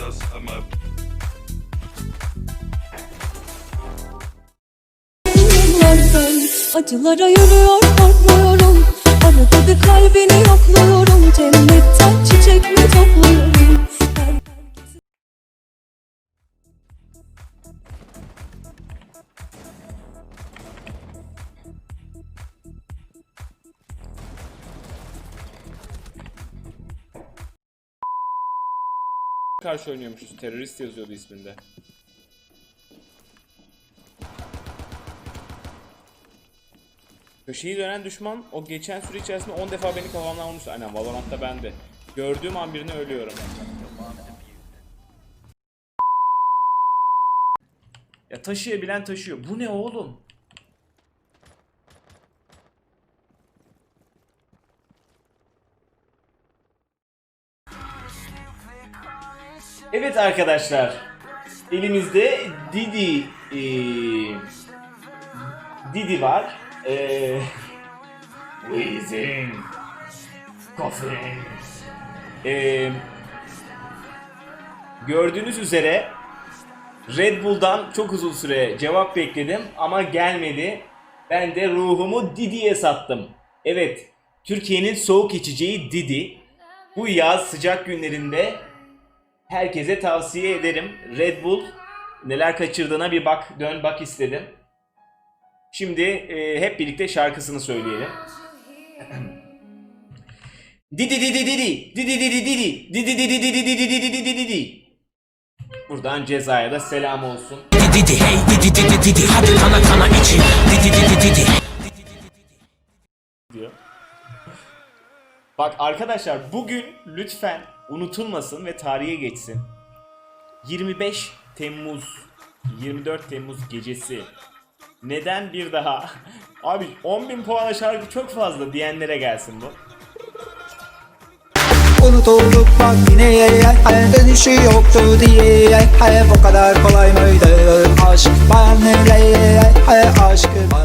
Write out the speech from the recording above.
das einmal. Acılara yürüyor korkmuyorum Arada da kalbini yokluyorum cennet karşı oynuyormuşuz. Terörist yazıyordu isminde. Köşeyi dönen düşman o geçen süre içerisinde 10 defa beni kafamdan vurmuştu. Aynen Valorant'ta ben de. Gördüğüm an birine ölüyorum. Ya taşıyabilen taşıyor. Bu ne oğlum? Evet arkadaşlar. Elimizde Didi eee, Didi var. Eee Wheezing Coffin Eee, Gördüğünüz üzere Red Bull'dan çok uzun süre cevap bekledim ama gelmedi. Ben de ruhumu Didi'ye sattım. Evet, Türkiye'nin soğuk içeceği Didi. Bu yaz sıcak günlerinde herkese tavsiye ederim. Red Bull neler kaçırdığına bir bak, dön bak istedim. Şimdi e, hep birlikte şarkısını söyleyelim. Didi didi didi didi didi didi didi didi didi didi didi didi didi Buradan cezaya da selam olsun. Didi hey didi didi didi hadi kana kana için didi didi didi diyor. Bak arkadaşlar bugün lütfen unutulmasın ve tarihe geçsin. 25 Temmuz 24 Temmuz gecesi. Neden bir daha? Abi 10.000 puana şarkı çok fazla diyenlere gelsin bu. Unutulduk bak yine Hayal dönüşü yoktu diye Hayal bu kadar kolay mıydı? Aşk bana ne Hayal aşkı